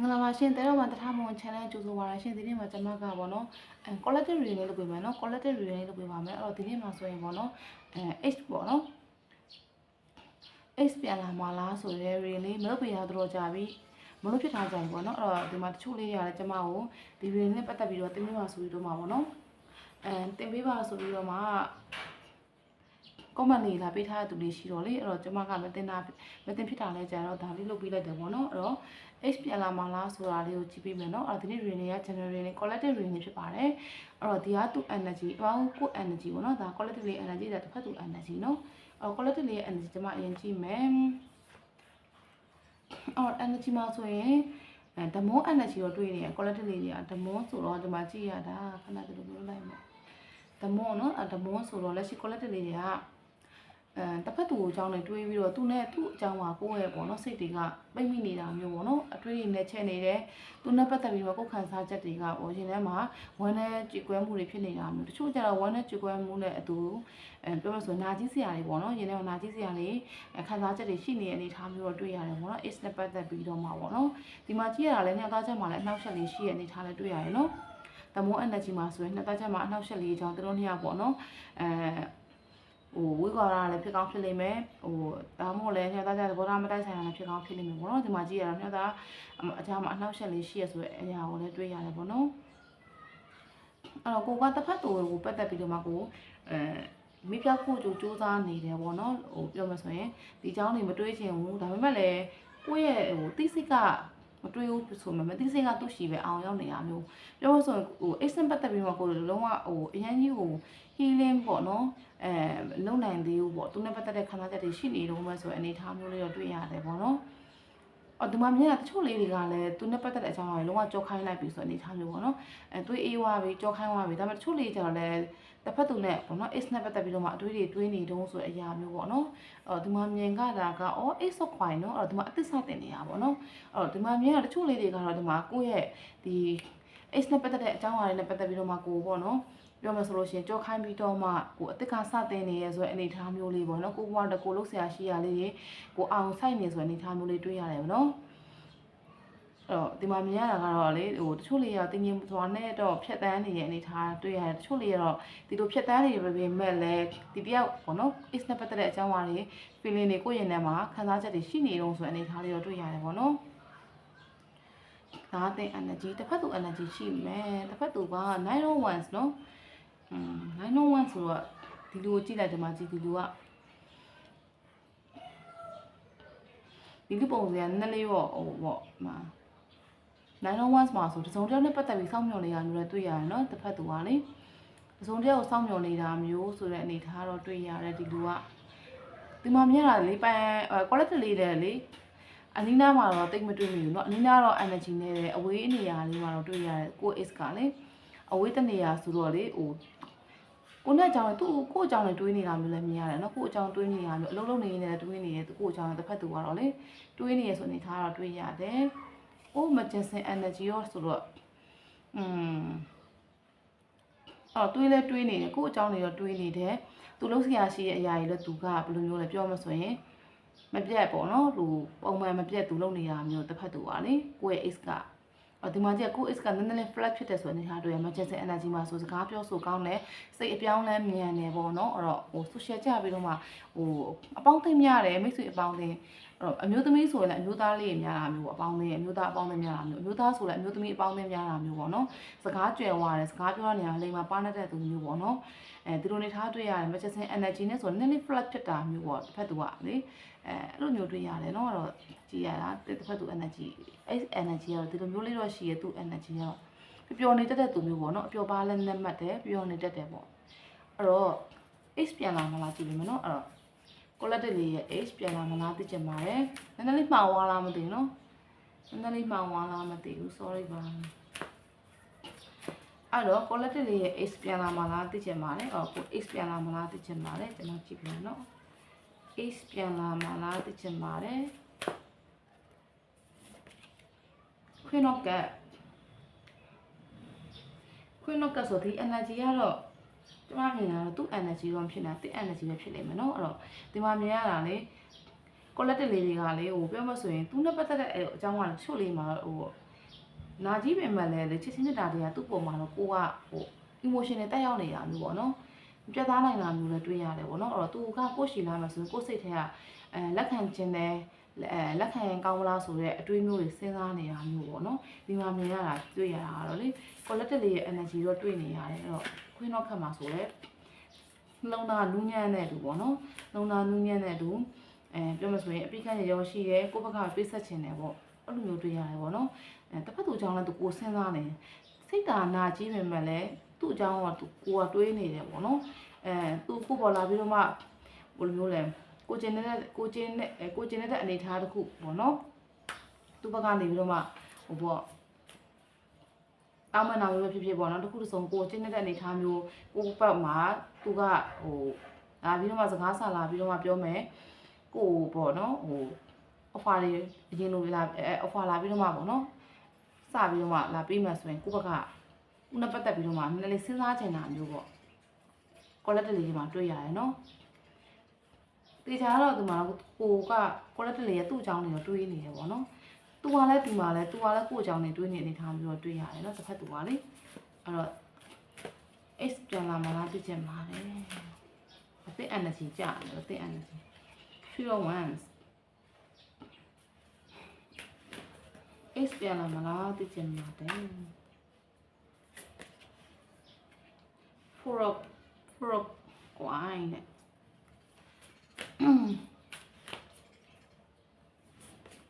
မင်္ဂလာပါရှင်တဲတော်မှာတထားမွန် channel ကြိုဆိုပါရရှင်ဒီနေ့မှာကျွန်မကပေါ့နော်အဲ collective reading လေးလုပ်ပေးမယ်နော် collective reading လေးလုပ်ပေးပါမယ်အဲ့တော့ဒီနေ့မှာဆိုရင်ပေါ့နော်အဲ H ပေါ့နော် H ပြန်လာမလားဆိုရဲ reading လေးမလုပ်ပေးရတော့ကြာပြီမလို့ဖြစ်ထားကြပြီပေါ့နော်အဲ့တော့ဒီမှာတချို့လေးတွေရတယ်ကျွန်မကိုဒီ reading နဲ့ပတ်သက်ပြီးတော့တင်ပေးပါဆိုပြီးတော့မှာပေါ့နော်အဲတင်ပေးပါဆိုပြီးတော့မှ comment လေးလာပေးထားတဲ့သူတွေရှိတော့လေအဲ့တော့ကျွန်မကမတင်တာမတင်ဖြစ်တာလဲကြာတော့ဒါလေးလုပ်ပေးလိုက်တယ်ပေါ့နော်အဲ့တော့ H ပြန်လာမလားဆိုတာလေးကိုကြည့်ပေးမယ်နော်အဲ့တော့ဒီနေ့ reading တွေက general reading collective reading ဖြစ်ပါတယ်အဲ့တော့ဒီကသူ energy အပေါင်းကို energy ပေါ့နော်ဒါ collective လေး energy ဒါတစ်ဖက်သူ energy နော်အဲ့တော့ collective လေးရဲ့ energy ကျွန်မအရင်ကြည့်မယ်အော် energy မှာဆိုရင်အဲဓမွန် energy ကိုတွေ့နေရ collective လေးတွေကဓမွန်ဆိုတော့ဒီမှာကြည့်ရတာခဏတည်းလို့ပြောလိုက်မယ်ဓမွန်နော်အဲဓမွန်ဆိုတော့လက်ရှိ collective လေးတွေက အဲတစ်ဖက်သူကိုအကြောင်းနဲ့တွေးပြီးတော့သူနဲ့သူ့အကြောင်းမှာကိုယ့်ရဲ့ပေါ့နော်စိတ်တွေကပိတ်မိနေတာမျိုးပေါ့နော်အတွေးတွေနဲ့ချက်နေတယ်သူနဲ့ပတ်သက်ပြီးတော့ကိုယ်ခံစားချက်တွေကပေါ့ရှင်ထဲမှာဝမ်းနဲ့ကြည်ကွဲမှုတွေဖြစ်နေတာမျိုးတချို့ကျတော့ဝမ်းနဲ့ကြည်ကွဲမှုနဲ့အတူအဲပြောလို့ဆိုရင်နာကြီးစရာတွေပေါ့နော်ရင်ထဲမှာနာကြီးစရာတွေခံစားချက်တွေရှိနေတဲ့အနေအထားမျိုးတော့တွေ့ရတယ်ပေါ့နော် is နဲ့ပတ်သက်ပြီးတော့မှာပေါ့နော်ဒီမှာကြည့်ရတာလည်းညသားချက်မှာလည်းအနောက်ချက်လေးရှိတဲ့အနေအထားလည်းတွေ့ရတယ်နော်တမိုး energy မှာဆိုရင်နှစ်သားချက်မှာအနောက်ချက်လေးအကြောင်းသူတို့နှစ်ယောက်ပေါ့နော်အဲ ဟိုဝိကွာရလည်းဖြစ်ကောင်းဖြစ်လိမ့်မယ်ဟိုဒါမှမဟုတ်လည်းညသားချက်သဘောထားမတိုက်ဆိုင်တာလည်းဖြစ်ကောင်းဖြစ်လိမ့်မယ်ပေါ့နော်ဒီမှာကြည့်ရတာညသားအကြောင်းမှာအနောက်ချက်လေးရှိရဆိုတဲ့အရာကိုလည်းတွေ့ရတယ်ပေါ့နော်အဲ့တော့ကိုကတစ်ဖက်တူကိုပတ်သက်ပြီးတော့မှကိုအဲမိပြောက်ဖို့ကြိုးစူးစမ်းနေတယ်ပေါ့နော်ဟိုပြောမှဆိုရင်ဒီเจ้าနေမတွေးချင်ဘူးဒါပေမဲ့လည်းကိုယ့်ရဲ့ဟိုတိစိတ်ကမတွေးဘူးဆိုမှမတိစိတ်ကသူ့ရှိပဲအောင်ရောက်နေတာမျိုးပြောမှဆိုရင်ဟို extent ပတ်သက်ပြီးမှကိုလုံးဝဟိုအရင်ကြီးဟို healing ပေါ့နော်အဲလုံနိုင်သေးဘူးပေါ့သူနဲ့ပတ်သက်တဲ့ခံစားချက်တွေရှိနေတော့မှဆိုရင်အနေထားမျိုးလေးတော့တွေ့ရတယ်ပေါ့နော်အော်ဒီမှာမြင်တာတချို့လေးတွေကလည်းသူနဲ့ပတ်သက်တဲ့အကြောင်းအရာတွေလုံးဝကြောခိုင်းလိုက်ပြီဆိုတဲ့အနေထားမျိုးပေါ့နော်အဲတွေးအေးွားပြီကြောခိုင်းွားပြီဒါပေမဲ့တချို့လေးကျတော့လည်းတစ်ဖက်သူနဲ့ပေါ့နော် is နဲ့ပတ်သက်ပြီးတော့မှအတွေးတွေတွေးနေတုံးဆိုတဲ့အရာမျိုးပေါ့နော်အော်ဒီမှာမြင်ကြတာကအော် is of fine နော်အော်ဒီမှာအသစ်စတင်နေတာပေါ့နော်အော်ဒီမှာမြင်တာတချို့လေးတွေကတော့ဒီမှာကိုယ့်ရဲ့ဒီ is နဲ့ပတ်သက်တဲ့အကြောင်းအရာတွေနဲ့ပတ်သက်ပြီးတော့မှကိုပေါ့နော် ပြောမယ်ဆိုလို့ရှိရင်ကြောခိုင်းပြီးတော့မှကိုအစ်စ်ကစတင်နေရဲဆိုတဲ့အနေအထားမျိုးလေးပေါ့နော်ကိုကတကိုလုတ်ဆရာရှိရလေးတွေကိုအောင်ဆိုင်နေဆိုတဲ့အနေအထားမျိုးလေးတွေ့ရတယ်ပေါ့နော်အဲ့တော့ဒီမှာမြင်ရတာကတော့လေဟိုတချို့လေးရောတင်းရင်သွားနဲ့တော့ဖြတ်တန်းနေတဲ့အနေအထားတွေ့ရတယ်တချို့လေးကတော့ဒီလိုဖြတ်တန်းနေပဲပေမဲ့လည်းဒီတယောက်ပေါ့နော် is နဲ့ပတ်သက်တဲ့အကြောင်းအရာတွေ feeling တွေကိုယ့်ရင်ထဲမှာခံစားချက်တွေရှိနေတော့ဆိုတဲ့အနေအထားလေးတော့တွေ့ရတယ်ပေါ့နော်ဒါအတဲ့ energy တစ်ဖက်သူ energy ရှိမယ်တစ်ဖက်သူက901နော် อืม901ဆိုတော့ဒီလိုကြည့်လိုက်ဒီမှာကြည့်ဒီလိုကဒီလိုပုံစံနည်းလေးပေါ့ဟိုပေါ့မှာ901မှာဆိုတစုံတစ်ယောက်နဲ့ပတ်သက်ပြီးစောင့်မျှော်နေတာမျိုးလည်းတွေ့ရတယ်နော်တစ်ဖက်သူကလေတစုံတစ်ယောက်ကိုစောင့်မျှော်နေတာမျိုးဆိုတဲ့အနေထားတော့တွေ့ရတယ်ဒီလူကဒီမှာမြင်ရတာလေပန် quality လေးတယ်လေအနီးနားမှာတော့တိတ်မတွေ့မိဘူးเนาะအနီးနားတော့ energy နဲ့တယ်အဝေးအနေရာလေးမှာတော့တွေ့ရတယ်ကို is ကလေ အဝေးတနေရာဆိုတော့လေဟိုကိုနဲ့အကြောင်းသူ့ကိုအကြောင်းနဲ့တွေးနေတာမျိုးလည်းမြင်ရတယ်နော်ကိုအကြောင်းတွေးနေတာမျိုးအလုံးလုံးနေနေတွေးနေတယ်သူ့ကိုအကြောင်းတစ်ဖက်သူကတော့လေတွေးနေရဆိုနေထားတော့တွေးရတယ်။ Oh magician energy ရောဆိုတော့อืมအော်တွေးလဲတွေးနေတယ်ကိုအကြောင်းတွေတော့တွေးနေတယ်သူလုံးစရာရှိတဲ့အရာတွေလည်းသူကဘယ်လိုမျိုးလဲပြောမှဆိုရင်မပြတ်ပေါ့နော်လူပုံမှန်မပြတ်သူလုံးနေတာမျိုးတစ်ဖက်သူကလေကိုယ့်ရဲ့ ex က ဒီမှာကျကို is ကနည်းနည်းလေး flat ဖြစ်တယ်ဆိုတဲ့အနေထားတွေ emergency energy မှာဆိုစကားပြောဆိုကောင်းတယ်စိတ်အပြောင်းလဲမြန်တယ်ပေါ့နော်အဲ့တော့ဟို social ကြပြီးတော့မှဟိုအပေါင်းသိမ်းများတယ်မိတ်ဆွေအပေါင်းသိမ်းအဲ့တော့အမျိုးသမီးဆိုရင်လည်းအမျိုးသားလေးတွေများတာမျိုးအပေါင်းသိမ်းအမျိုးသားအပေါင်းသိမ်းများတာမျိုးအမျိုးသားဆိုလည်းအမျိုးသမီးအပေါင်းသိမ်းများတာမျိုးပေါ့နော်စကားကြွယ်ဝတယ်စကားပြောတဲ့နေရာလိမ္မာပါနေတဲ့သူမျိုးပေါ့နော်အဲဒီလိုနေထားတွေ့ရတယ် emergency energy နဲ့ဆိုနည်းနည်း flat ဖြစ်တာမျိုးပေါ့တစ်ဖက်သူကလေ အဲအဲ့လိုမျိုးတွေ့ရတယ်နော်အဲ့တော့ကြည်ရတာတစ်ဖက်သူ energy အဲ့ energy ကတော့ဒီလိုမျိုးလေးတော့ရှိရသူ energy ကတော့ပျော်နေတတ်တဲ့သူမျိုးပေါ့နော်အပျော်ပါလဲနဲ့မှတ်တယ်ပျော်နေတတ်တယ်ပေါ့အဲ့တော့ H ပြန်လာမလားကြည့်လိမ့်မယ်နော်အဲ့တော့ collective လေးရဲ့ H ပြန်လာမလားသိချင်ပါတယ်နည်းနည်းလေးမှားသွားလားမသိဘူးနော်နည်းနည်းလေးမှားသွားလားမသိဘူး sorry ပါအဲ့တော့ collective လေးရဲ့ H ပြန်လာမလားသိချင်ပါတယ်အော်ကို H ပြန်လာမလားသိချင်ပါတယ်ကျွန်တော်ကြည့်ပြမယ်နော် H ပြန်လာမလားသိချင်ပါတယ် Queen of Cup Queen of Cup ဆိုဒီ energy ကတော့ကျမမြင်တာတော့သူ့ energy တော့ဖြစ်နေတာသူ့ energy ပဲဖြစ်နေမှာเนาะအဲ့တော့ဒီမှာမြင်ရတာလေ collective လေးတွေကလေဟိုပြောမဆိုရင်သူနဲ့ပတ်သက်တဲ့အကြောင်းကတချို့လေးမှာဟိုနာကြီးပင်မဲ့လဲလေချစ်ချင်းမြတ်တာတွေကသူ့ပုံမှာတော့ကိုကဟို emotion နဲ့တက်ရောက်နေတာမျိုးပေါ့နော် ပြတ်သားနိုင်တာမျိုးလည်းတွေ့ရတယ်ပေါ့နော်အဲ့တော့သူကကိုရှိလာမှဆိုရင်ကိုစိတ်ထဲကအဲလက်ခံခြင်းနဲ့အဲလက်ခံရင်ကောင်းမလားဆိုတော့အတွေးမျိုးတွေစဉ်းစားနေတာမျိုးပေါ့နော်ဒီမှာမြင်ရတာတွေ့ရတာကတော့လေ collective လေးရဲ့ energy တော့တွေ့နေရတယ်အဲ့တော့ခွင်းတော့ခတ်မှာဆိုလဲနှလုံးသားနူးညံ့တဲ့သူပေါ့နော်နှလုံးသားနူးညံ့တဲ့သူအဲပြောမှဆိုရင်အပိကရရောရှိရဲကိုယ့်ဘက်ကပေးဆက်ခြင်းတယ်ပေါ့အဲ့လိုမျိုးတွေ့ရတယ်ပေါ့နော်အဲတစ်ဖက်သူအကြောင်းလည်းသူကိုစဉ်းစားနေစိတ်ဓာနာကြီးပေမဲ့လည်း သူ့အကြောင်းကသူကိုကတွေးနေတယ်ပေါ့နော်အဲသူကိုပေါ်လာပြီးတော့မှဘယ်လိုမျိုးလဲကိုကျင်တဲ့ကိုကျင်တဲ့ကိုကျင်တဲ့အနေအထားတစ်ခုပေါ့နော်သူ့ဘက်ကနေပြီးတော့မှဟိုပေါ့တောင်းမနာမျိုးဖြစ်ဖြစ်ပေါ့နော်တခုတစ်စုံကိုကျင်းတဲ့အနေအထားမျိုးကိုဘက်မှာသူကဟိုလာပြီးတော့မှစကားဆလာပြီးတော့မှပြောမယ်ကိုပေါ့နော်ဟို offer တွေအရင်လိုလာအဲ offer လာပြီးတော့မှပေါ့နော်စပြီးတော့မှလာပေးမှဆိုရင်ကိုဘက်က ဦးနဲ့ပတ်သက်ပြီးတော့မှနည်းနည်းလေးစဉ်းစားချင်တာမျိုးပေါ့ quality လေးမှာတွေ့ရတယ်နော်တေချာတော့ဒီမှာကိုက quality လေးရဲ့သူ့အကြောင်းတွေတော့တွေးနေတယ်ပေါ့နော်သူကလည်းဒီမှာလည်းသူကလည်းကို့အကြောင်းတွေတွေးနေအနေထားမျိုးတော့တွေ့ရတယ်နော်တစ်ဖက်သူကလေအဲ့တော့ X ပြန်လာမှလားသိချင်ပါတယ်အသိ energy ကြာတယ်အသိ energy pure ones X ပြန်လာမလားသိချင်ပါတယ် for a for a ကွိုင်းနဲ့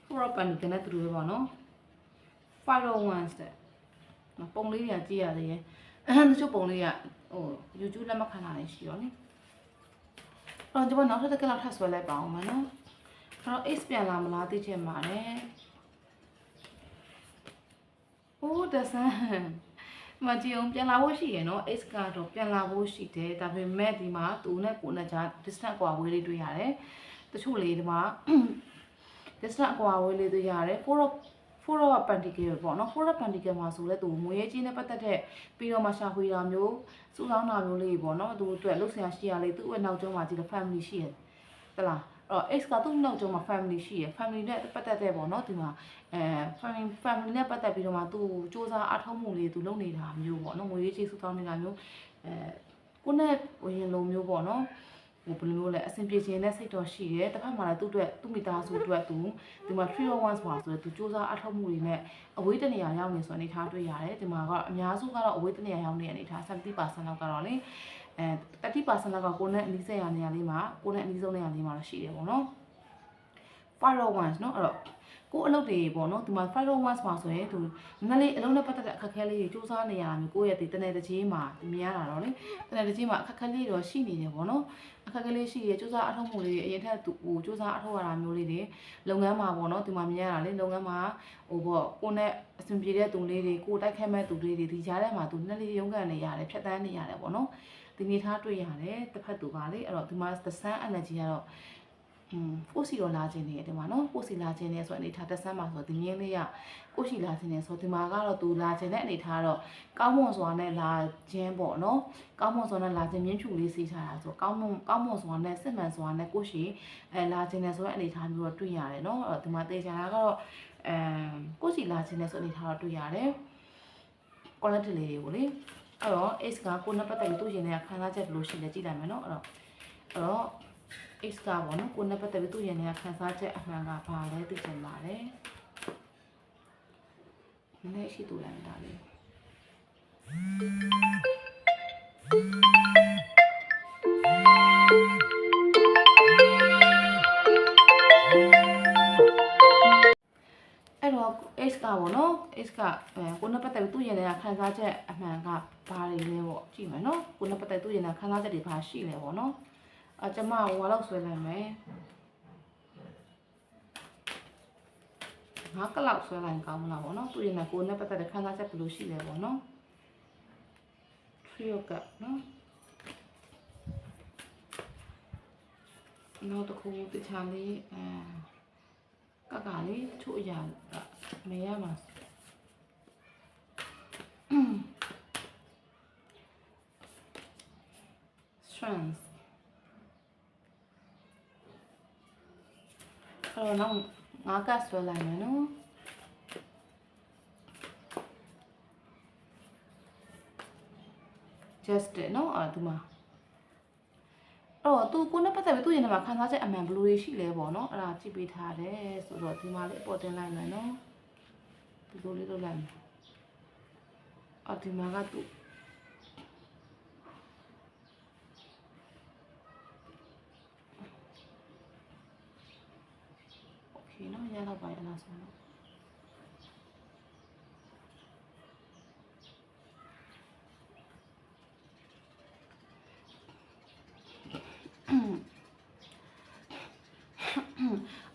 for a ပန်ကနေတူပဲပေါ့နော်501တဲ့နော်ပုံလေးတွေကကြည့်ရသေးရဲ့အဲတချို့ပုံလေးကဟို YouTube လက်မခံတာလည်းရှိရောလေအဲ့တော့ဒီမှာနောက်ထပ်တစ်ခါလောက်ထပ်ဆွဲလိုက်ပါအောင်မနော်အဲ့တော့ X ပြန်လာမလားသိချင်ပါတယ်။အိုးတဆန်း မကြည့်အောင်ပြန်လာဖို့ရှိရယ်နော် X ကတော့ပြန်လာဖို့ရှိတယ်ဒါပေမဲ့ဒီမှာသူနဲ့ကိုနဲ့ကြား distance ကွာဝေးလေးတွေ့ရတယ်။တချို့လေးဒီမှာ distance ကွာဝေးလေးတွေ့ရတယ်။ for for pentacle ပေါ့နော် for pentacle မှာဆိုလဲသူငွေရေးချင်းနဲ့ပတ်သက်တဲ့ပြီးတော့မှရှာဖွေတာမျိုးစုဆောင်းတာမျိုးလေးပေါ့နော်သူအတွက်လှုပ်ရှားရှိရလေးသူ့ရဲ့နောက်ကျောင်းမှာကြည့်တဲ့ family ရှိရတလားအဲ့ တော့ X ကသူ့နောက်ကျောင်းမှာ family ရှိရ family နဲ့ပတ်သက်တဲ့ပေါ့နော်ဒီမှာအဲ family family နဲ့ပတ်သက်ပြီးတော့မှသူစူးစမ်းအထောက်မှုလေးသူလုပ်နေတာမျိုးပေါ့နော်ငွေရေးချေစုဆောင်းနေတာမျိုးအဲကိုနဲ့ဝင်လိုမျိုးပေါ့နော်ဟိုဘယ်လိုမျိုးလဲအဆင်ပြေခြင်းနဲ့စိတ်တော်ရှိတယ်တစ်ဖက်မှာလည်းသူ့အတွက်သူ့မိသားစုအတွက်သူဒီမှာ3 or 1ဆိုတာဆိုတော့သူစူးစမ်းအထောက်မှုတွေနဲ့အဝေးတနေရာရောက်နေဆိုအနေထားတွေ့ရတယ်ဒီမှာကအများစုကတော့အဝေးတနေရာရောက်နေအနေထား70%လောက်ကတော့လေ အဲ30%လောက်ကကိုနဲ့အနီးစပ်ရာနေရာလေးမှာကိုနဲ့အနီးဆုံးနေရာလေးမှာတော့ရှိတယ်ပေါ့နော်5 or 1เนาะအဲ့တော့ကိုအလုပ်တွေပေါ့နော်ဒီမှာ 5 or 1မှာဆိုရင်သူနည်းနည်းလေးအလုပ်နဲ့ပတ်သက်တဲ့အခက်အခဲလေးတွေစူးစမ်းနေရတာမျိုးကိုယ့်ရဲ့ဒီတနေ့တစ်ချိန်မှာမြင်ရတာတော့လေတနေ့တစ်ချိန်မှာအခက်အခဲလေးတော့ရှိနေတယ်ပေါ့နော်အခက်အခဲလေးရှိရစူးစမ်းအထောက်မှုလေးတွေအရင်ထက်သူဟိုစူးစမ်းအထောက်ရတာမျိုးလေးတွေလုပ်ငန်းမှာပေါ့နော်ဒီမှာမြင်ရတာလေလုပ်ငန်းမှာဟိုပေါ့ကိုနဲ့အဆင်ပြေတဲ့သူလေးတွေကိုတိုက်ခိုက်မဲ့သူလေးတွေဒီကြားထဲမှာသူနည်းနည်းရုန်းကန်နေရတယ်ဖြတ်တန်းနေရတယ်ပေါ့နော် ဒီနေထားတွေ့ရတယ်တစ်ဖက်သူပါလေအဲ့တော့ဒီမှာ the sun energy ကတော့อืมကိုစီတော့လာခြင်းနေတယ်ဒီမှာနော်ကိုစီလာခြင်းနေဆိုအနေထားတက်ဆန်းမှာဆိုဒီမြင်းလေးကကိုစီလာခြင်းနေဆိုဒီမှာကတော့သူလာခြင်းတဲ့အနေထားတော့ကောင်းမွန်စွာနဲ့လာခြင်းပေါ့နော်ကောင်းမွန်စွာနဲ့လာခြင်းမြင်းဖြူလေးစီးထားတာဆိုကောင်းမွန်ကောင်းမွန်စွာနဲ့စစ်မှန်စွာနဲ့ကိုစီအဲလာခြင်းနေဆိုတဲ့အနေထားမျိုးတော့တွေ့ရတယ်နော်အဲ့ဒီမှာတေချာတာကတော့အဲကိုစီလာခြင်းနေဆိုအနေထားတော့တွေ့ရတယ် quality လေးတွေကိုလေ အဲ့တော့ X ကကိုနဲ့ပတ်သက်ပြီးသူ့ရင်ထဲကခံစားချက်ဘယ်လိုရှိလဲကြည့်လိုက်မယ်နော်အဲ့တော့အဲ့တော့ X ကပေါ့နော်ကိုနဲ့ပတ်သက်ပြီးသူ့ရင်ထဲကခံစားချက်အမှန်ကဘာလဲသိချင်ပါတယ်နည်းနည်းရှိတူလိုက်တာလေ X ကအဲကိုနဲ့ပတ်သက်ပြီးသူ့ရင်ထဲကခံစားချက်အမှန်ကဘာတွေလဲပေါ့ကြည့်မယ်နော်ကိုနဲ့ပတ်သက်သူ့ရင်ထဲခံစားချက်တွေဘာရှိလဲပေါ့နော်အကျမဟိုလောက်ဆွဲလိုက်မယ်ငါကလောက်ဆွဲလိုက်ကောင်းမလားပေါ့နော်သူရင်ကကိုနဲ့ပတ်သက်တဲ့ခံစားချက်ဘယ်လိုရှိလဲပေါ့နော် trio ကနော်နောက်တစ်ခုတခြားလေးအဲကကလေးချို့အရာကမေရမှာ strength တော့နောက်ငါးကတ်ဆွဲလိုက်မယ်နော် just တဲ့နော်အဲ့ဒီမှာအဲ့တော့သူကိုနဲ့ပတ်သက်ပြီးသူ့ရင်ထဲမှာခံစားချက်အမှန်ဘယ်လိုတွေရှိလဲပေါ့နော်အဲ့ဒါကြည့်ပေးထားတယ်ဆိုတော့ဒီမှာလေးအပေါ်တင်လိုက်မယ်နော်ဒီလိုလေးလုပ်လိုက်မယ်အော်ဒီမှာကသူโอ เคနော်ရတော့ပါရလားဆိုတော့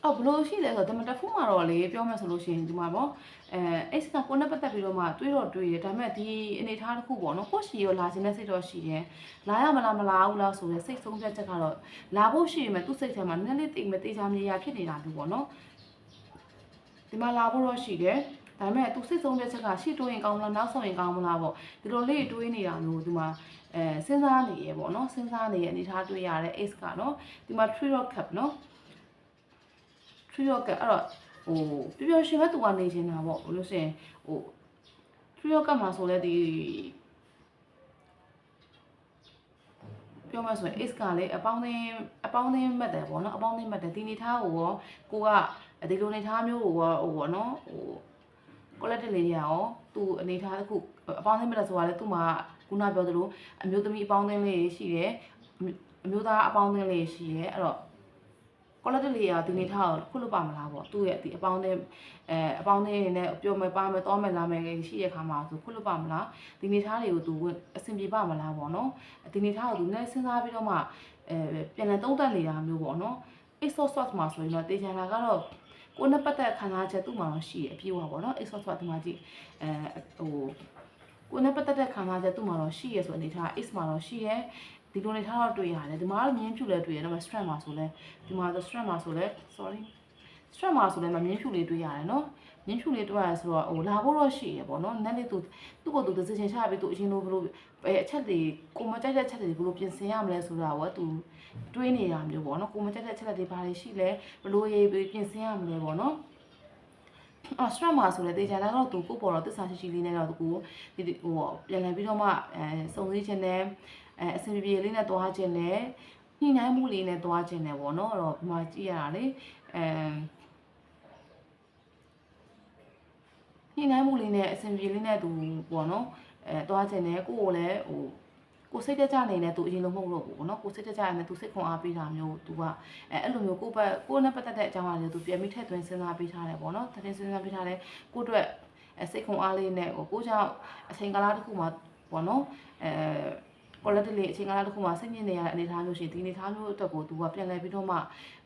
အော်ဘလို့ရှိလဲဆိုတော့ဒမတဖူးမှာတော့လေပြောမယ်ဆိုလို့ရှိရင်ဒီမှာပေါ့အဲ X ကကိုနဲ့ပတ်သက်ပြီးတော့မှတွေးတော့တွေးတယ်ဒါပေမဲ့ဒီအနေထားတစ်ခုပေါ့နော်ကိုရှိရောလာခြင်းနဲ့စိတ်တော့ရှိတယ်လာရမလားမလာဘူးလားဆိုတဲ့စိတ်ဆုံးဖြတ်ချက်ကတော့လာဖို့ရှိရင်သူ့စိတ်ထဲမှာနည်းနည်းတိတ်မသေးချာမြေရဖြစ်နေတာမျိုးပေါ့နော် ဒီမှာလာဖို့တော့ရှိတယ်ဒါပေမဲ့သူစိတ်ဆုံးဖြတ်ချက်ကရှေ့တိုးရင်ကောင်းမလားနောက်ဆုံးရင်ကောင်းမလားပေါ့ဒီလိုလေးတွေးနေတာမျိုးဒီမှာအဲစဉ်းစားနေရပေါ့နော်စဉ်းစားနေရအနေထားတွေးရတဲ့ X ကနော်ဒီမှာ tree rock cap နော် tree rock ကအဲ့တော့ဟိုပျော်ပျော်ရွှင်မဲ့သူကနေနေတာပေါ့ဘလို့ဆိုရင်ဟို tree rock ကမှာဆိုလဲဒီပြောမှဆိုရင် is ကလေအပေါင်းအသင်းအပေါင်းအသင်းမှတ်တယ်ပေါ့နော်အပေါင်းအသင်းမှတ်တယ်ဒီနေထားကိုရောကိုက ဒီလိုနေထားမျိုးကိုရောဟိုပေါ့နော်ဟို collective လေးတွေရောသူအနေထားတစ်ခုအပေါင်းအသင်းမှတ်တယ်ဆိုတာလေသူ့မှာခုနပြောသလိုအမျိုးသမီးအပေါင်းအသင်းလေးရှိတယ်အမျိုးသားအပေါင်းအသင်းလေးရှိတယ်အဲ့တော့ quality လေးရာဒီနေထားကိုခုလို့ပါမလားပေါ့သူ့ရဲ့ဒီအပေါင်းနဲ့အဲအပေါင်းနဲ့နဲ့ပြောမယ်ပါမယ်တောမယ်လာမယ်ရှိရခါမှာဆိုခုလို့ပါမလားဒီနေထားတွေကိုသူအဆင်ပြေပါမလားပေါ့နော်ဒီနေထားကိုသူနဲ့စဉ်းစားပြီးတော့မှအဲပြန်လည်သုံးသပ်နေတာမျိုးပေါ့နော် exhaust source မှာဆိုရင်တော့တေချာလာကတော့ ကိုယ်နဲ့ပတ်သက်ခံစားချက်သူ့မှာတော့ရှိရအပြည့်အဝပေါ့နော် exhaust source ဒီမှာကြည့်အဲဟိုကိုယ်နဲ့ပတ်သက်တဲ့ခံစားချက်သူ့မှာတော့ရှိရဆိုအနေထား x မှာတော့ရှိရဒီလိုနေထားတော့တွေ့ရတယ်ဒီမှာတော့မြင်းဖြူလဲတွေ့ရတယ်ဒါပေမဲ့ strand မှာဆိုလဲဒီမှာဆို strand မှာဆိုလဲ sorry strand မှာဆိုလဲမမြင်းဖြူလေးတွေ့ရတယ်နော်မြင်းဖြူလေးတွေ့ရတယ်ဆိုတော့ဟိုလာဖို့တော့ရှိရပေါ့နော်နက်လေးသူသူ့ကိုယ်သူ decision ချပြီးသူအရင်လိုဘလို့အဲအချက်တွေကိုမကြိုက်တဲ့အချက်တွေဘလို့ပြင်ဆင်ရမလဲဆိုတာကိုသူတွေးနေတာမျိုးပေါ့နော်ကိုမကြိုက်တဲ့အချက်တွေဘာတွေရှိလဲဘလို့ရေးပြင်ဆင်ရမလဲပေါ့နော်အော်စထရမှာဆိုလေတေချာလာတော့သူကိုပေါ်တော့တစ္ဆာရှိရှိလေးနဲ့တော့သူကိုဒီဟိုပြန်လည်ပြီးတော့မှအဲစုံစည်းခြင်းနဲ့အဲအဆင်ပြေလေးနဲ့တွားခြင်းနဲ့ညှိနှိုင်းမှုလေးနဲ့တွားခြင်းနဲ့ပေါ့နော်အဲ့တော့ဒီမှာကြည့်ရတာလေအဲ ညှိနှိုင်းမှုလေးနဲ့အဆင်ပြေလေးနဲ့သူပေါ့နော်အဲတွားခြင်းနဲ့ကိုကိုလည်းဟိုကိုစိတ်တကြနေနဲ့သူအရင်လိုမဟုတ်တော့ဘူးเนาะကိုစိတ်တကြနေသူစိတ်ခွန်အားပေးတာမျိုးသူကအဲအဲ့လိုမျိုးကိုပတ်ကိုနဲ့ပတ်သက်တဲ့အကြောင်းအရာတွေသူပြန်ပြီးထည့်သွင်းစဉ်းစားပေးထားတယ်ပေါ့เนาะထည့်သွင်းစဉ်းစားပေးထားတယ်ကိုအတွက်အဲစိတ်ခွန်အားလေးနဲ့ဟိုကိုကြောင့်အချိန်ကာလတစ်ခုမှာပေါ့เนาะအဲ quality လေးအချိန်ကာလတစ်ခုမှာစိတ်ညစ်နေရတဲ့အနေအထားမျိုးရှိဒီအနေအထားမျိုးအတွက်ကိုသူကပြန်လဲပြီးတော့မှ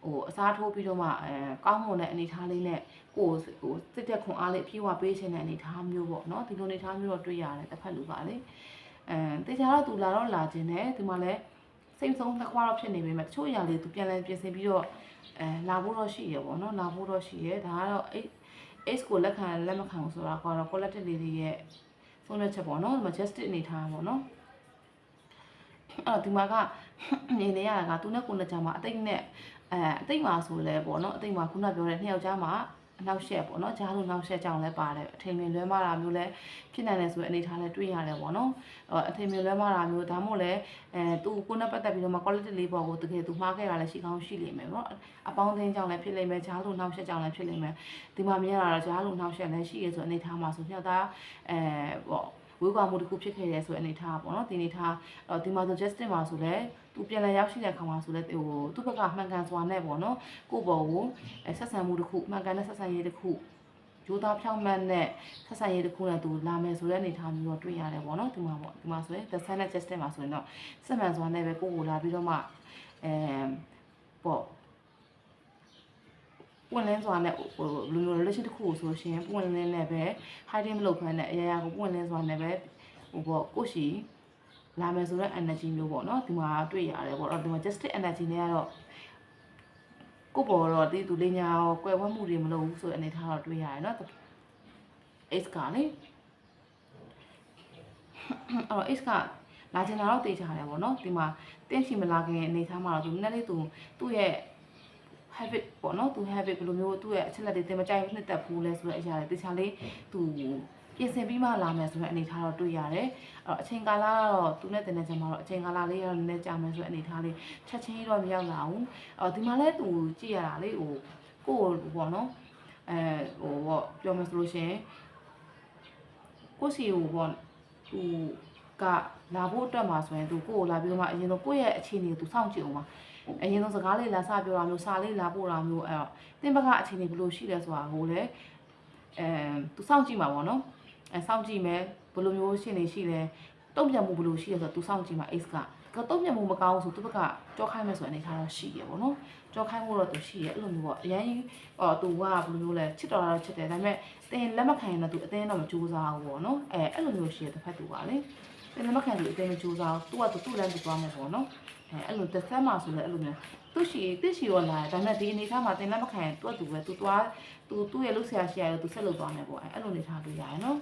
ဟိုအစားထိုးပြီးတော့မှအဲကောင်းမွန်တဲ့အနေအထားလေးနဲ့ ကိုယ်ကိုစစ်တက်ခွန်အားလေးပြေဝပေးခြင်းတဲ့အနေထားမျိုးပေါ့နော်ဒီလိုအနေထားမျိုးတော့တွေ့ရတယ်တစ်ဖက်လူကလေအဲတေချာတော့သူလာတော့လာခြင်းနဲ့ဒီမှာလည်းစိတ်ဆုံးတစ်ခွာတော့ဖြစ်နေပေမဲ့တချို့အရာလေးသူပြန်လဲပြင်ဆင်ပြီးတော့အဲလာဖို့တော့ရှိရပေါ့နော်လာဖို့တော့ရှိရဒါကတော့အဲ့ S ကိုလက်ခံလက်မခံဘူးဆိုတာကတော့ collective လေးတွေရဲ့ဆုံးလက်ချက်ပေါ့နော်ဒီမှာ justice အနေထားပေါ့နော်အဲ့ဒီမှာကနေနေရတာကသူနဲ့ကိုယ်နဲ့ကြာမှာအတိတ်နဲ့အဲအတိတ်မှာဆိုလဲပေါ့နော်အတိတ်မှာခုနပြောတဲ့နှစ်ယောက်ကြားမှာ အနောက်ရှက်ပေါ့နော်ကြားလို့နောက်ရှက်ကြောင်လဲပါတယ်အထင်မြင်လွဲမှားတာမျိုးလဲဖြစ်နိုင်တယ်ဆိုတဲ့အနေထားလဲတွေ့ရတယ်ပေါ့နော်အထင်မြင်လွဲမှားတာမျိုးဒါမှမဟုတ်လဲအဲသူကိုနဲ့ပတ်သက်ပြီးတော့မှ quality လေးပေါ့ကိုတကယ်သူမှားခဲ့တာလဲရှိကောင်းရှိလိမ့်မယ်ပေါ့အပေါင်းအသင်းကြောင့်လဲဖြစ်လိမ့်မယ်ကြားလို့နောက်ရှက်ကြောင်လဲဖြစ်လိမ့်မယ်ဒီမှာမြင်ရတာတော့ကြားလို့နောက်ရှက်လဲရှိရဆိုအနေထားမှာဆိုညသားအဲပေါ့ ဝေးကွာမှုတစ်ခုဖြစ်ခဲ့တယ်ဆိုတဲ့အနေထားပေါ့နော်ဒီအနေထားတော့ဒီမှာဆို Justin မှာဆိုလဲသူပြန်လည်ရောက်ရှိတဲ့အခါမှာဆိုလဲဟိုသူ့ဘက်ကမှန်ကန်စွာနဲ့ပေါ့နော်ကိုယ့်ဘော်ကိုဆက်ဆံမှုတစ်ခုမှန်ကန်တဲ့ဆက်ဆံရေးတစ်ခုရိုးသားဖြောင့်မတ်တဲ့ဆက်ဆံရေးတစ်ခုနဲ့သူလာမယ်ဆိုတဲ့အနေထားမျိုးတော့တွေ့ရတယ်ပေါ့နော်ဒီမှာပေါ့ဒီမှာဆိုရင် The Sun နဲ့ Justin မှာဆိုရင်တော့စက်မှန်စွာနဲ့ပဲကိုယ့်ကိုလာပြီးတော့မှအဲပေါ့ ပွင့်လင်းစွာနဲ့ဟိုလူမျိုး relation တစ်ခုကိုဆိုရှင်ပွင့်လင်းနဲ့ပဲ hiding မလုပ်ဖမ်းနဲ့အရာရာကိုပွင့်လင်းစွာနဲ့ပဲဟိုပေါ့ကိုရှိလာမယ်ဆိုတော့ energy မျိုးပေါ့နော်ဒီမှာတွေ့ရတယ်ပေါ့တော့ဒီမှာ justice energy နဲ့ကတော့ကိုပေါ်တော့ဒီသူလေးညာရောကွယ်ဝတ်မှုတွေမလုပ်ဘူးဆိုတဲ့အနေထားတော့တွေ့ရတယ်နော် X ကလေအဲ့တော့ X ကလာချင်တာတော့တေးချတယ်ပေါ့နော်ဒီမှာတင်းချီမလာခင်အနေထားမှာတော့သူနည်းနည်းလေးသူသူ့ရဲ့ habit ပေါ့နော်သူ habit ဘယ်လိုမျိုးသူ့ရဲ့အချက်လက်တွေတင်မကြိုက်နှစ်သက်ဘူးလဲဆိုတဲ့အရာတွေတခြားလေးသူပြင်ဆင်ပြီးမှလာမယ်ဆိုတဲ့အနေအထားတော့တွေ့ရတယ်အဲ့တော့အချိန်ကာလကတော့သူနဲ့တင်တဲ့ချိန်မှာတော့အချိန်ကာလလေးကတော့နည်းနည်းကြာမယ်ဆိုတဲ့အနေအထားလေးချက်ချင်းကြီးတော့မရောက်လာဘူးအဲ့တော့ဒီမှာလဲသူကြည့်ရတာလေဟိုကိုယ်ပေါ့နော်အဲဟိုပေါ့ပြောမယ်ဆိုလို့ရှိရင်ကိုယ့်စီဟိုပေါ့သူကလာဖို့အတွက်မှာဆိုရင်သူကိုယ့်ကိုလာပြီးတော့မှအရင်ဆုံးကိုယ့်ရဲ့အခြေအနေကိုသူစောင့်ကြည့်အောင်ပါ အရင်ဆုံးစကားလေးလာစပြောတာမျိုးစာလေးလာပို့တာမျိုးအဲ့တော့တင်ဘက်ကအခြေအနေဘယ်လိုရှိလဲဆိုတာကိုလည်းအဲသူစောင့်ကြည့်မှာပေါ့နော်အဲစောင့်ကြည့်မယ်ဘယ်လိုမျိုးရှင်းနေရှိလဲတုံ့ပြန်မှုဘယ်လိုရှိလဲဆိုတော့သူစောင့်ကြည့်မှာ ace ကကတုံ့ပြန်မှုမကောင်းဘူးဆိုသူဘက်ကကြောခိုင်းမယ်ဆိုတဲ့အနေထားတော့ရှိရပေါ့နော်ကြောခိုင်းမှုတော့သူရှိရအဲ့လိုမျိုးပေါ့အရင်ဟောသူကဘယ်လိုမျိုးလဲချစ်တော်တာတော့ချစ်တယ်ဒါပေမဲ့တင်လက်မခံရင်တော့သူအတင်းတော့မကြိုးစားဘူးပေါ့နော်အဲအဲ့လိုမျိုးရှိရတစ်ဖက်သူကလေတင်လက်မခံသူအတင်းမကြိုးစားဘူးသူကသူ့လမ်းသူသွားမယ်ပေါ့နော် အဲအဲ့လိုတစ်ဆက်မှာဆိုလည်းအဲ့လိုမျိုးသူ့ရှိတစ်ရှိရောလာတယ်ဒါပေမဲ့ဒီအနေထားမှာတင်လက်မခံရင်သူ့အတူပဲသူသွားသူသူ့ရဲ့လုပ်ဆရာရှိရရောသူဆက်လုပ်သွားမယ်ပေါ့အဲအဲ့လိုအနေထားတွေ့ရတယ်နော်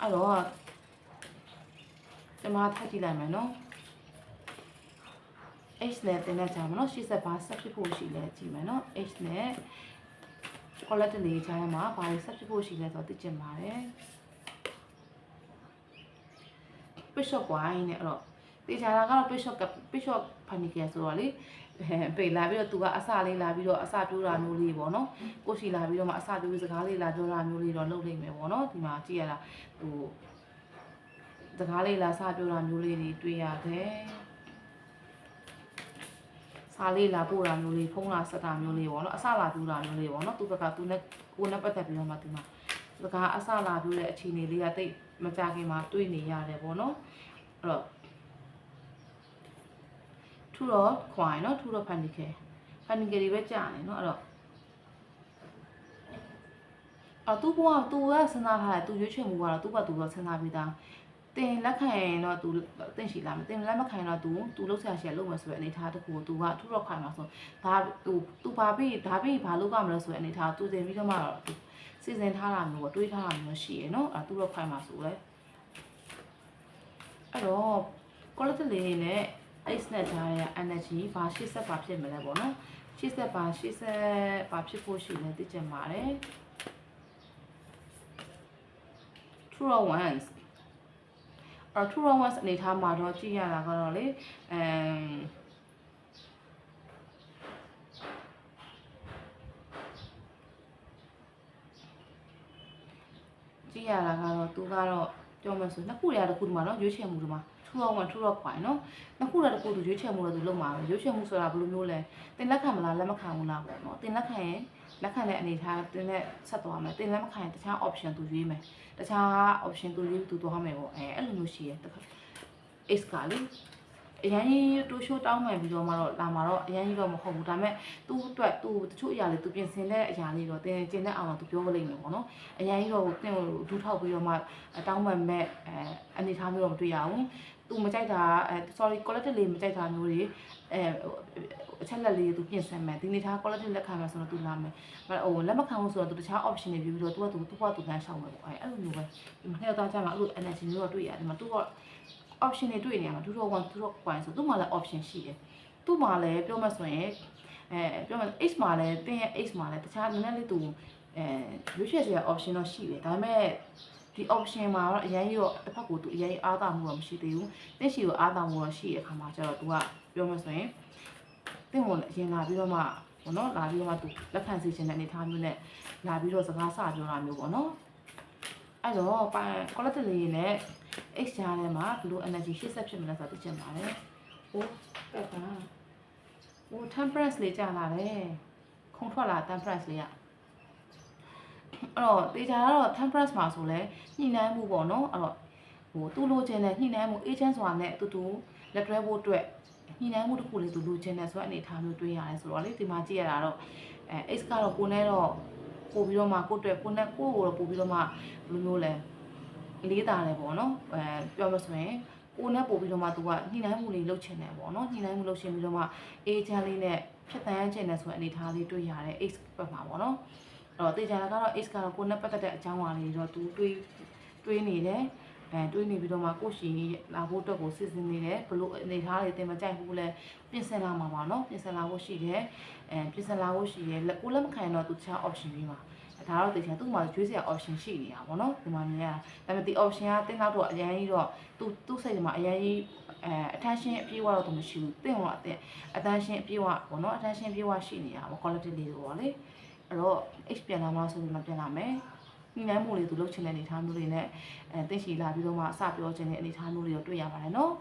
အဲ့တော့ကျွန်မထပ်ကြည့်လိုက်မယ်နော် H နဲ့တင်တဲ့ကြားမှာနော်ရှေ့ဆက်ဘာဆက်ဖြစ်ဖို့ရှိလဲကြည့်မယ်နော် H နဲ့ quality လေးကြားမှာဘာတွေဆက်ဖြစ်ဖို့ရှိလဲဆိုတော့သိချင်ပါတယ် bishop wine နဲ့အဲ့တော့ တေချာတာကတော့ bishop က bishop ဖာနီကယ်ဆိုတော့လေပေလာပြီးတော့သူကအစလေးလာပြီးတော့အစပြိုးတာမျိုးလေးပေါ့နော်ကိုရှိလာပြီးတော့မှအစပြိုးစကားလေးလာပြောတာမျိုးလေးတော့လုပ်နိုင်မယ်ပေါ့နော်ဒီမှာကြည့်ရတာဟိုစကားလေးလာစပြောတာမျိုးလေးတွေတွေ့ရတယ်စာလေးလာပို့တာမျိုးလေးဖုန်းလာဆက်တာမျိုးလေးပေါ့နော်အစလာပြူတာမျိုးလေးပေါ့နော်သူဘက်ကသူနဲ့ကိုနဲ့ပတ်သက်ပြီးတော့မှဒီမှာစကားအစလာပြူတဲ့အခြေအနေလေးကတိတ်မကြခင်မှာတွေ့နေရတယ်ပေါ့နော်အဲ့တော့ ထူတော့ခွာရနော်ထူတော့ဖန်နီခဲဖန်နီခဲတွေပဲကြာနေနော်အဲ့တော့အော်သူကသူကစဉ်းစားထားတယ်သူရွေးချယ်မှုကတော့သူ့ဘသူတော့စဉ်းစားပြီးသားတင်လက်ခံရင်တော့ तू တင်ရှိလာမယ်တင်လက်မခံရင်တော့ तू तू လောက်ဆရာရှိရလုပ်မယ်ဆိုတဲ့အနေထားတခုကို तू ကထူတော့ခိုင်မှာဆိုဒါ तू तू ဘာပြီးဒါပြီးဘာလုပ်ရမလဲဆိုတဲ့အနေထား तू တင်ပြီးတော့မှတော့ तू စီစဉ်ထားတာမျိုးတွေးထားတာမျိုးရှိရယ်နော်အဲသူတော့ခိုင်မှာဆိုလဲအဲ့တော့ quality လေးနဲ့ X နဲ့ကြားရ energy ဘာရှေ့ဆက်ပါဖြစ်မလဲပေါ့နော်ရှေ့ဆက်ပါရှေ့ဆက်ပါဖြစ်ဖို့ရှိလဲသိချင်ပါတယ် true or once အော် true or once အနေထားမှာတော့ကြည့်ရတာကတော့လေအမ်ကြည့်ရတာကတော့သူကတော့ပြောမှဆိုနှစ်ခုတည်းတစ်ခုဒီမှာနော်ရွေးချယ်မှုဒီမှာ ထူတော့မှထူတော့ခွိုင်နော်နှစ်ခုတည်းတစ်ခုသူရွေးချယ်မှုတော့သူလုပ်မှာပဲရွေးချယ်မှုဆိုတာဘယ်လိုမျိုးလဲတင်လက်ခံမလားလက်မခံဘူးလားပေါ့နော်တင်လက်ခံရင်လက်ခံတဲ့အနေထားတင်လက်ဆက်သွားမယ်တင်လက်မခံရင်တခြား option သူရွေးမယ်တခြား option သူရွေးသူသွားမယ်ပေါ့အဲအဲ့လိုမျိုးရှိရတခါ X ကလေအရင်ကြီးတူရှိုးတောင်းမှန်ပြီးတော့မှတော့လာမှာတော့အရင်ကြီးတော့မဟုတ်ဘူးဒါပေမဲ့သူ့အတွက်သူတချို့အရာလေးသူပြင်ဆင်တဲ့အရာလေးတော့တင်ကျင်တဲ့အောင်တော့သူပြောလိမ့်မယ်ပေါ့နော်အရင်ကြီးတော့တင်ကိုဒူးထောက်ပြီးတော့မှတောင်းမှန်မဲ့အဲအနေထားမျိုးတော့မတွေ့ရဘူး သူမကြိုက်တာအဲ sorry quality လေးမကြိုက်တာမျိုးတွေအဲအချက်လက်လေးသူပြင်ဆင်မယ်ဒီနေထား quality လက်ခံမယ်ဆိုတော့သူလာမယ်ဟိုလက်မခံဘူးဆိုတော့သူတခြား option တွေပြီးပြီးတော့သူကသူသူကသူကန်းရှောက်မယ်ပေါ့အဲအဲ့လိုမျိုးပဲနှစ်တော့ကြမှာအဲ့လို energy မျိုးတော့တွေ့ရတယ်မှာသူက option တွေတွေ့နေရမှာ2 1 2 1ဆိုသူ့မှာလည်း option ရှိတယ်သူ့မှာလည်းပြောမှဆိုရင်အဲပြောမှ H မှာလည်းတင်းရဲ့ H မှာလည်းတခြားနည်းနည်းလေးသူအဲရွေးချယ်စရာ option တော့ရှိတယ်ဒါပေမဲ့ ဒီ option မှာတော့အရင်ကြီးတော့တစ်ဖက်ကိုသူအရင်အားသာမှုတော့မရှိသေးဘူးတင်းရှိကိုအားသာမှုတော့ရှိတဲ့အခါမှာကျတော့သူကပြောမှဆိုရင်တင်းကိုအရင်လာပြီးတော့မှဘောနော်လာပြီးတော့မှသူလက်ခံစီခြင်းတဲ့အနေထားမျိုးနဲ့လာပြီးတော့စကားစပြောတာမျိုးပေါ့နော်အဲ့တော့ပိုင် quality လေးနဲ့ X ကြားထဲမှာဘယ်လို energy ရှေ့ဆက်ဖြစ်မလဲဆိုတာသိချင်ပါတယ်။ဟိုကဲပါ။ဟို temperance လေးကြာလာတယ်။ခုံထွက်လာ temperance လေးอ่ะ အဲ့တော့တေချာကတော့ temperance မှာဆိုလဲညှိနှိုင်းမှုပေါ့နော်။အဲ့တော့ဟိုသူ့လိုချင်တဲ့ညှိနှိုင်းမှု agent ဆိုတာနဲ့အတူတူလက်တွဲဖို့အတွက်ညှိနှိုင်းမှုတစ်ခုလေးသူလိုချင်တယ်ဆိုတဲ့အနေအထားမျိုးတွေ့ရတယ်ဆိုတော့လေဒီမှာကြည့်ရတာတော့အဲ X ကတော့ကိုနဲ့တော့ပို့ပြီးတော့မှကိုအတွက်ကိုနဲ့ကိုကိုတော့ပို့ပြီးတော့မှဘယ်လိုမျိုးလဲလေးတာတယ်ပေါ့နော်အဲပြောမဆိုရင်ကိုနဲ့ပို့ပြီးတော့မှသူကညှိနှိုင်းမှုလေးလုပ်ချင်တယ်ပေါ့နော်ညှိနှိုင်းမှုလုပ်ချင်ပြီးတော့မှအေဂျင့်လေးနဲ့ဖြတ်တန်းချင်တယ်ဆိုတဲ့အနေအထားလေးတွေ့ရတယ် X ဘက်မှာပေါ့နော်အဲ့ တော့တေချာကတော့ ace ကတော့ကိုနဲ့ပတ်သက်တဲ့အကြောင်းအရာတွေတော့သူတွေးတွေးနေတယ်အဲတွေးနေပြီးတော့မှကိုရှင်ကြီးလာဖို့အတွက်ကိုစစ်စစ်နေတယ်ဘလို့အနေထားတွေတင်မကြိုက်ဘူးလဲပြင်ဆင်လာမှာပါနော်ပြင်ဆင်လာဖို့ရှိတယ်အဲပြင်ဆင်လာဖို့ရှိတယ်ကိုလက်မခံရင်တော့သူတခြား option ပြီးမှာဒါတော့တေချာသူ့မှာရွေးစရာ option ရှိနေတာပေါ့နော်ဒီမှာမြင်ရဒါပေမဲ့ဒီ option ကတင်းတော့တော့အရင်ကြီးတော့သူသူ့စိတ်ထဲမှာအရင်ကြီးအဲ attention အပြည့်အဝတော့သူမရှိဘူးတင့်တော့အတင့် attention အပြည့်အဝပေါ့နော် attention အပြည့်အဝရှိနေတာပေါ့ quality လေးတော့ပေါ့လေ အဲ့တော့ H ပြန်လာမလားဆိုပြီးမှပြန်လာမယ်ညှိနှိုင်းမှုတွေသူလုပ်ချင်တဲ့အနေအထားမျိုးတွေနဲ့အဲသိရှိလာပြီးတော့မှအစပြောချင်တဲ့အနေအထားမျိုးတွေတော့တွေ့ရပါတယ်နော်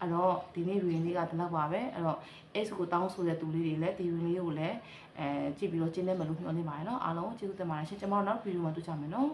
အဲ့တော့ဒီနေ့ reading လေးကဒီလောက်ပါပဲအဲ့တော့ H ကိုတောင်းဆိုတဲ့သူလေးတွေလည်းဒီ reading လေးကိုလည်းအဲကြည့်ပြီးတော့ကျင်းနေမယ်လို့မျှော်လင့်ပါတယ်နော်အားလုံးကျေးဇူးတင်ပါတယ်ရှင်ကျွန်တော်တို့နောက်ဗီဒီယိုမှာတွေ့ကြမယ်နော်